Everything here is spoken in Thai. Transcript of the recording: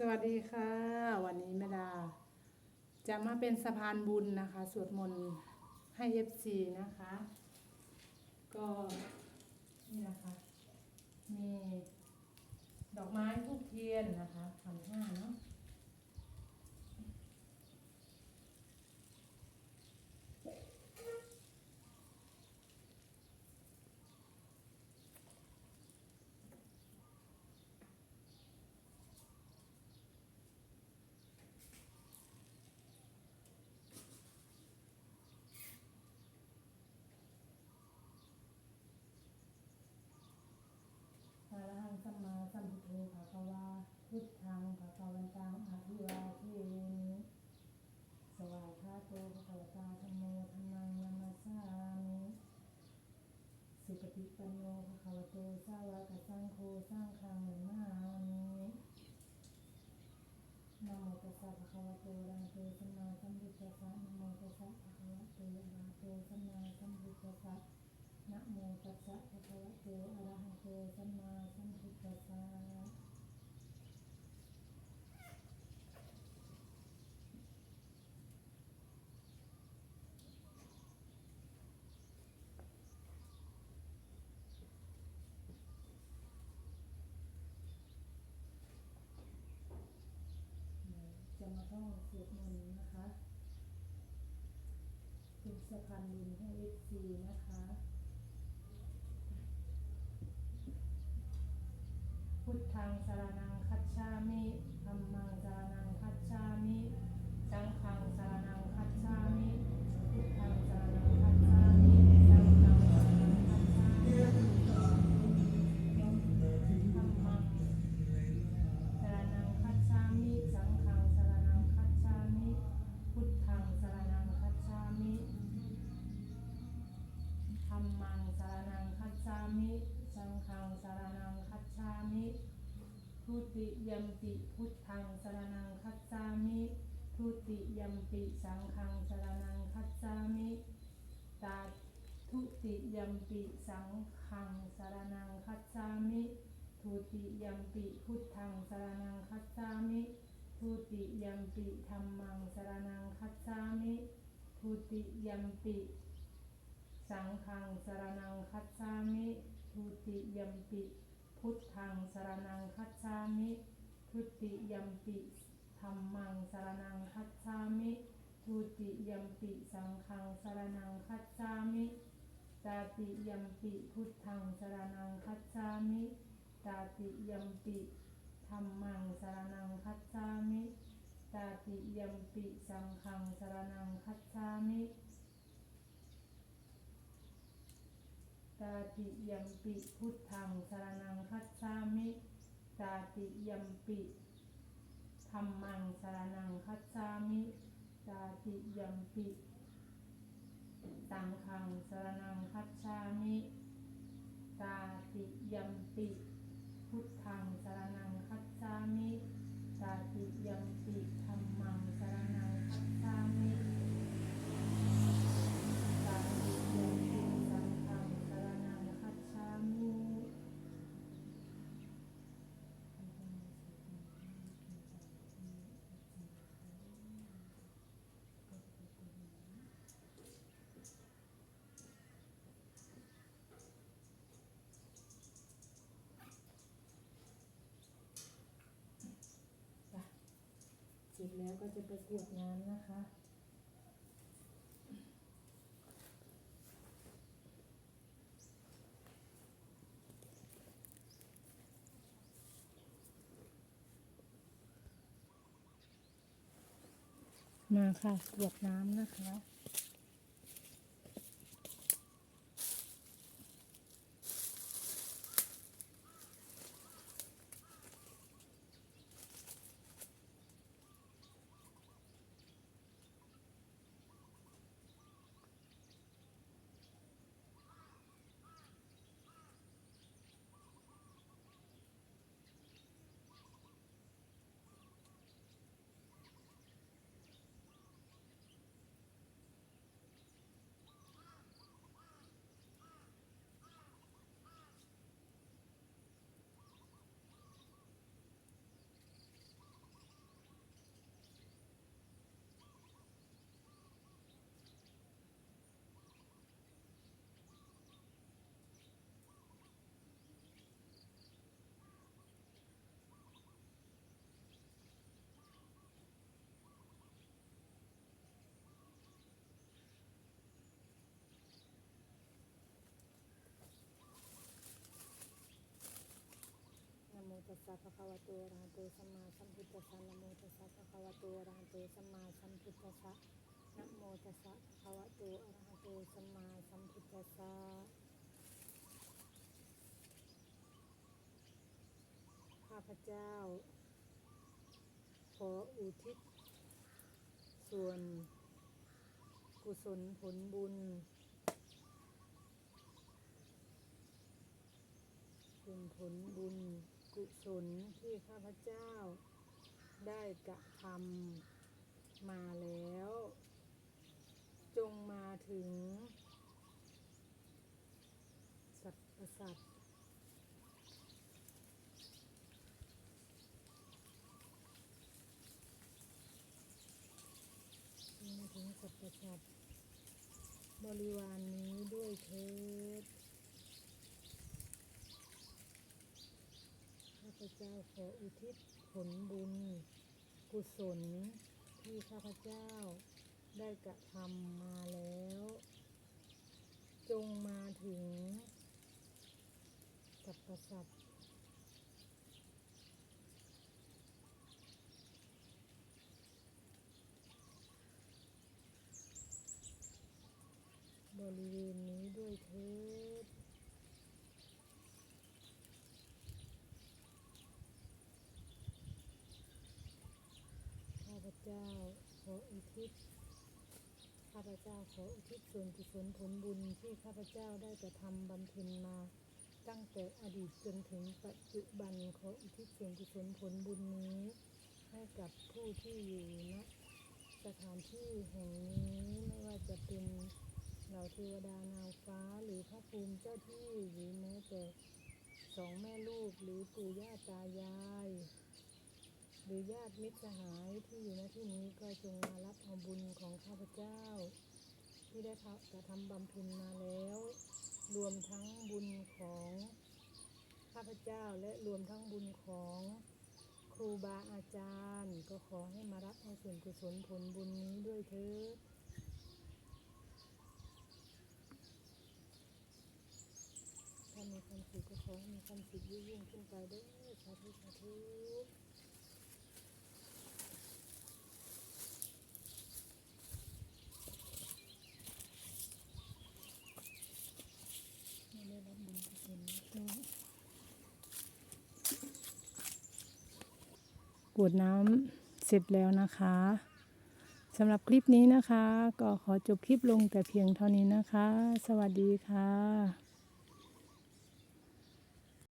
สวัสดีค่ะ วันนี้แม่ดา จะมาเป็นสะพานบุญนะคะสวดมนต์ให้เอฟซีนะคะ ก็นี่นะคะ มีดอกไม้ทูบเทียนนะคะพันห้าเนาะ อะระหังสัมมาสัมพุทโธภะคะวาพุทธังภะคะวันตังอะภิวาเทมิสวากขาโตภะคะวตาธัมโมธัมมังนัมมัสสามิสุปฏิปันโนภะคะวะโต สาวกสังโฆสร้างคังนามินะโมตัสสะภะคะวะโตอะระหะโตสัมมาสัมพุทธัสสะนโมตัสสะภะคะวะโตอะระหะโตสัมมาสัมพุทธัสสะนะโมตัสสะภะคะวะโตอะระหะโตสัมมาสัมพุทธัสสะ จะมาท่องสวดมนต์นะคะเป็นสะพานบุญให้เอฟซีนะคะ พุทธังสารนังคัจฉามิธัมมังสารนังคัจฉามิ ทุติยมปิพุทธังสารนังคัจฉามิทุติยมปิสังฆังสารนังคัจฉามิตาทุติยมปิสังฆังสารนังคัจฉามิทุติยมปิพุทธังสารนังคัจฉามิทุติยมปิธัมมังสารนังคัจฉามิทุติยมปิสังฆังสารนังคัจฉามิทุติยมปิ พุทธังสารนังคัจฉามิทุติยมปิธัมมังสารนังคัจฉามิทุติยมปิสังฆังสารนังคัจฉามิตาติยมปิพุทธังสารนังคัจฉามิตาติยมปิธัมมังสารนังคัจฉามิตาติยมปิสังฆังสารนังคัจฉามิ ตาติยมปิพุทธังสารนังคัจฉามิตาติยมปิธัมมังสารนังคัจฉามิตาติยมปิสังฆังสารนังคัจฉามิตาติยมปิพุทธังสารนังคัจฉามิ แล้วก็จะไปกวดน้ำนะคะ มาค่ะกวดน้ำนะคะ อ ตัสสะภะคะวะโตอะระหะโตสัมมาสัมพุทธัสสะนะโมตัสสะภะคะวะโตอะระหะโตสัมมาสัมพุทธัสสะนะโมตัสสะภะคะวะโตอะระหะโตสัมมาสัมพุทธัสสะข้าพเจ้า ขออุทิศ ส่วน กุศลผลบุญ ส่วนผลบุญ กุศลที่ข้าพเจ้าได้กระทำมาแล้ว จงมาถึง สัตว์ประสัตว์มาถึงสัตว์ประสัตว์บริวารนนี้ด้วยเถิด ข้า พเจ้าขออุทิศผลบุญ กุศลที่ข้าพเจ้าได้กระทำมาแล้ว จงมาถึงสัพพสัพบริเวณนี้ด้วยเถิด ข้าพเจ้าขออุ ทิศข้าพเจ้าขออุทิศส่วนกุศลผลบุญที่ข้าพเจ้าได้กระทำบำเพ็ญมา ตั้งแต่อดีตจนถึงปัจจุบันขออุทิศส่วนกุศลผลบุญนี้ ให้กับผู้ที่อยู่ณสถานที่แห่งนี้ไม่ว่าจะเป็นเหล่าเทวดานาฟ้าหรือพระภูมิเจ้าที่หรือแม้แต่สองแม่ลูกหรือปู่ย่าตายาย หรือญาติมิตรสหายที่อยู่ณที่นี้ก็จงมารับเอาบุญของข้าพเจ้า ที่ได้กระทำบำเพ็ญมาแล้ว รวมทั้งบุญของข้าพเจ้าและรวมทั้งบุญของครูบาอาจารย์ ก็ขอให้มารับเอาส่วนกุศลผลบุญนี้ด้วยเถิดถ้ามีความสุขก็ขอให้มีความสุขยิ่งขึ้นไปด้อสาธุสาธุ ไม่ได้รับบุญกุศลก็ กวดน้ำเสร็จแล้วนะคะสำหรับคลิปนี้นะคะ ก็ขอจบคลิปลงแต่เพียงเท่านี้นะคะ สวัสดีค่ะ